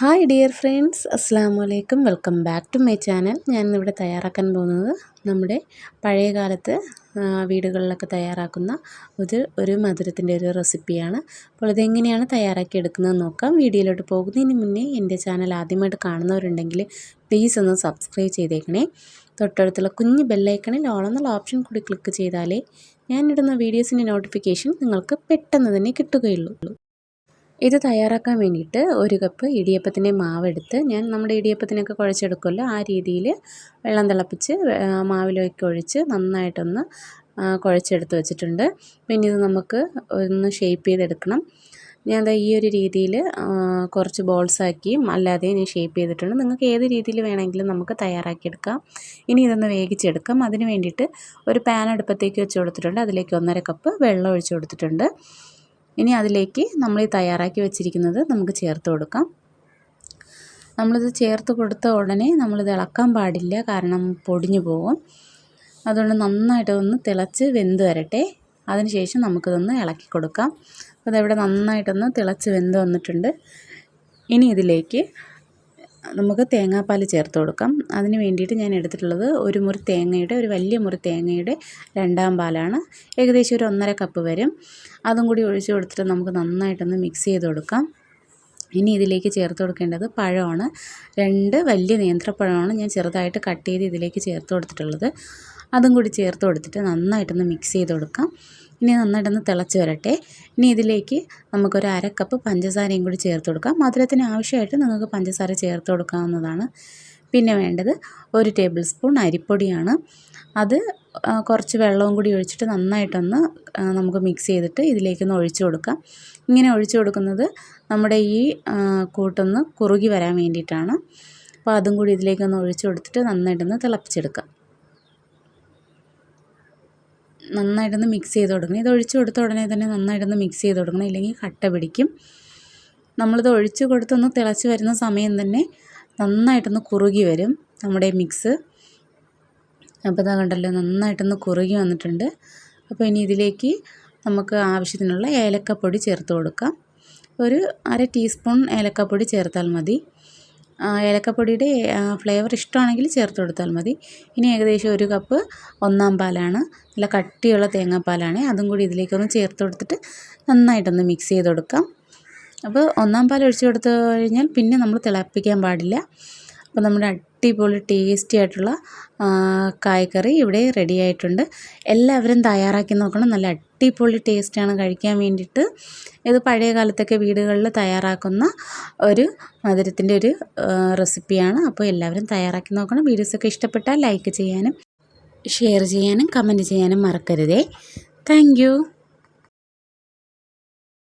Hi dear friends അസ്സാം വലൈക്കും welcome back to my channel. ഞാൻ ഇന്നിവിടെ തയ്യാറാക്കാൻ പോകുന്നത് നമ്മുടെ പഴയ കാലത്ത് വീടുകളിലൊക്കെ തയ്യാറാക്കുന്ന ഒരു ഒരു മധുരത്തിന്റെ ഒരു റെസിപ്പിയാണ്. അപ്പോൾ ഇതെങ്ങനെയാണ് തയ്യാറാക്കി എടുക്കുന്നത് നോക്കാം. വീഡിയോയിലോട്ട് പോകുന്നതിന് മുന്നേ എന്റെ ചാനൽ ആദ്യമായിട്ട് കാണുന്നവരുണ്ടെങ്കിൽ പ്ലീസ് ഒന്ന് സബ്സ്ക്രൈബ് ചെയ്തേക്കണേ. തൊട്ടടുത്തുള്ള കുഞ്ഞ് ബെല്ലൈക്കണിൽ ഓളെന്നുള്ള ഓപ്ഷൻ കൂടി ക്ലിക്ക് ചെയ്താലേ ഞാനിടുന്ന വീഡിയോസിന്റെ നോട്ടിഫിക്കേഷൻ നിങ്ങൾക്ക് പെട്ടെന്ന് തന്നെ കിട്ടുകയുള്ളൂ. ഇത് തയ്യാറാക്കാൻ വേണ്ടിയിട്ട് ഒരു കപ്പ് ഇടിയപ്പത്തിന്റെ മാവെടുത്ത് ഞാൻ നമ്മുടെ ഇടിയപ്പത്തിനൊക്കെ കുഴച്ചെടുക്കുമല്ലോ ആ രീതിയിൽ വെള്ളം തിളപ്പിച്ച് മാവിലേക്ക് ഒഴിച്ച് നന്നായിട്ടൊന്ന് കുഴച്ചെടുത്ത് വെച്ചിട്ടുണ്ട്. പിന്നെ ഇത് നമുക്ക് ഒന്ന് ഷേപ്പ് ചെയ്തെടുക്കണം. ഞാൻ ഈ ഒരു രീതിയിൽ കുറച്ച് ബോൾസാക്കിയും അല്ലാതെയും ഞാൻ ഷേപ്പ് ചെയ്തിട്ടുണ്ട്. നിങ്ങൾക്ക് ഏത് രീതിയിൽ വേണമെങ്കിലും നമുക്ക് തയ്യാറാക്കിയെടുക്കാം. ഇനി ഇതൊന്ന് വേവിച്ചെടുക്കാം. അതിന് വേണ്ടിയിട്ട് ഒരു പാൻ അടുപ്പത്തേക്ക് വെച്ച് കൊടുത്തിട്ടുണ്ട്. അതിലേക്ക് ഒന്നര കപ്പ് വെള്ളം ഒഴിച്ച് കൊടുത്തിട്ടുണ്ട്. ഇനി അതിലേക്ക് നമ്മൾ ഈ തയ്യാറാക്കി വെച്ചിരിക്കുന്നത് നമുക്ക് ചേർത്ത് കൊടുക്കാം. നമ്മളിത് ചേർത്ത് കൊടുത്ത ഉടനെ നമ്മളിത് ഇളക്കാൻ പാടില്ല കാരണം പൊടിഞ്ഞു പോകും. അതുകൊണ്ട് നന്നായിട്ടൊന്ന് തിളച്ച് വെന്ത് വരട്ടെ. അതിനുശേഷം നമുക്കിതൊന്ന് ഇളക്കി കൊടുക്കാം. അപ്പോൾ അതവിടെ നന്നായിട്ടൊന്ന് തിളച്ച് വെന്ത് വന്നിട്ടുണ്ട്. ഇനി ഇതിലേക്ക് നമുക്ക് തേങ്ങാപ്പാൽ ചേർത്ത് കൊടുക്കാം. അതിന് വേണ്ടിയിട്ട് ഞാൻ എടുത്തിട്ടുള്ളത് ഒരു മുറി തേങ്ങയുടെ ഒരു വലിയ മുറി തേങ്ങയുടെ രണ്ടാം പാലാണ്. ഏകദേശം ഒരു ഒന്നര കപ്പ് വരും. അതും കൂടി ഒഴിച്ചു കൊടുത്തിട്ട് നമുക്ക് നന്നായിട്ടൊന്ന് മിക്സ് ചെയ്ത് കൊടുക്കാം. ഇനി ഇതിലേക്ക് ചേർത്ത് കൊടുക്കേണ്ടത് പഴമാണ്. രണ്ട് വലിയ നേന്ത്രപ്പഴമാണ് ഞാൻ ചെറുതായിട്ട് കട്ട് ചെയ്ത് ഇതിലേക്ക് ചേർത്ത് കൊടുത്തിട്ടുള്ളത്. അതും കൂടി ചേർത്ത് കൊടുത്തിട്ട് നന്നായിട്ടൊന്ന് മിക്സ് ചെയ്ത് കൊടുക്കാം. ഇനി നന്നായിട്ടൊന്ന് തിളച്ച് വരട്ടെ. ഇനി ഇതിലേക്ക് നമുക്കൊരു അര കപ്പ് പഞ്ചസാരയും കൂടി ചേർത്ത് കൊടുക്കാം. മധുരത്തിന് ആവശ്യമായിട്ട് നിങ്ങൾക്ക് പഞ്ചസാര ചേർത്ത് കൊടുക്കാവുന്നതാണ്. പിന്നെ വേണ്ടത് ഒരു ടേബിൾ സ്പൂൺ അരിപ്പൊടിയാണ്. അത് കുറച്ച് വെള്ളവും കൂടി ഒഴിച്ചിട്ട് നന്നായിട്ടൊന്ന് നമുക്ക് മിക്സ് ചെയ്തിട്ട് ഇതിലേക്കൊന്ന് ഒഴിച്ചു കൊടുക്കാം. ഇങ്ങനെ ഒഴിച്ചു കൊടുക്കുന്നത് നമ്മുടെ ഈ കൂട്ടൊന്ന് കുറുകി വരാൻ വേണ്ടിയിട്ടാണ്. അപ്പോൾ അതും കൂടി ഇതിലേക്കൊന്ന് ഒഴിച്ചു കൊടുത്തിട്ട് നന്നായിട്ടൊന്ന് തിളപ്പിച്ചെടുക്കാം. നന്നായിട്ടൊന്ന് മിക്സ് ചെയ്ത് കൊടുക്കണം. ഇത് ഒഴിച്ചു കൊടുത്ത ഉടനെ തന്നെ നന്നായിട്ടൊന്ന് മിക്സ് ചെയ്ത് കൊടുക്കണം. ഇല്ലെങ്കിൽ കട്ട പിടിക്കും. നമ്മളിത് ഒഴിച്ചു കൊടുത്തൊന്ന് തിളച്ച് വരുന്ന സമയം തന്നെ നന്നായിട്ടൊന്ന് കുറുകി വരും നമ്മുടെ മിക്സ്. അപ്പോൾ ഇതാ കണ്ടല്ലോ നന്നായിട്ടൊന്ന് കുറുകി വന്നിട്ടുണ്ട്. അപ്പോൾ ഇനി ഇതിലേക്ക് നമുക്ക് ആവശ്യത്തിനുള്ള ഏലക്കപ്പൊടി ചേർത്ത് കൊടുക്കാം. ഒരു അര ടീസ്പൂൺ ഏലക്കപ്പൊടി ചേർത്താൽ മതി. ഏലക്കപ്പൊടിയുടെ ഫ്ലേവർ ഇഷ്ടമാണെങ്കിൽ ചേർത്ത് കൊടുത്താൽ മതി. ഇനി ഏകദേശം ഒരു കപ്പ് ഒന്നാം പാലാണ് നല്ല കട്ടിയുള്ള തേങ്ങാപ്പാലാണ്. അതും കൂടി ഇതിലേക്കൊന്ന് ചേർത്ത് കൊടുത്തിട്ട് നന്നായിട്ടൊന്ന് മിക്സ് ചെയ്ത് കൊടുക്കാം. അപ്പോൾ ഒന്നാം പാൽ ഒഴിച്ച് കൊടുത്തു കഴിഞ്ഞാൽ പിന്നെ നമ്മൾ തിളപ്പിക്കാൻ പാടില്ല. അപ്പോൾ നമ്മുടെ അടിപൊളി ടേസ്റ്റി ആയിട്ടുള്ള കായ്ക്കറി ഇവിടെ റെഡി ആയിട്ടുണ്ട്. എല്ലാവരും തയ്യാറാക്കി നോക്കണം. നല്ല അടിപൊളി ടേസ്റ്റാണ് കഴിക്കാൻ വേണ്ടിയിട്ട്. ഇത് പഴയ കാലത്തൊക്കെ വീടുകളിൽ തയ്യാറാക്കുന്ന ഒരു മധുരത്തിന്റെ ഒരു റെസിപ്പിയാണ് അപ്പോൾ എല്ലാവരും തയ്യാറാക്കി നോക്കണം. വീഡിയോസൊക്കെ ഇഷ്ടപ്പെട്ടാൽ ലൈക്ക് ചെയ്യാനും ഷെയർ ചെയ്യാനും കമന്റ് ചെയ്യാനും മറക്കരുതേ. താങ്ക്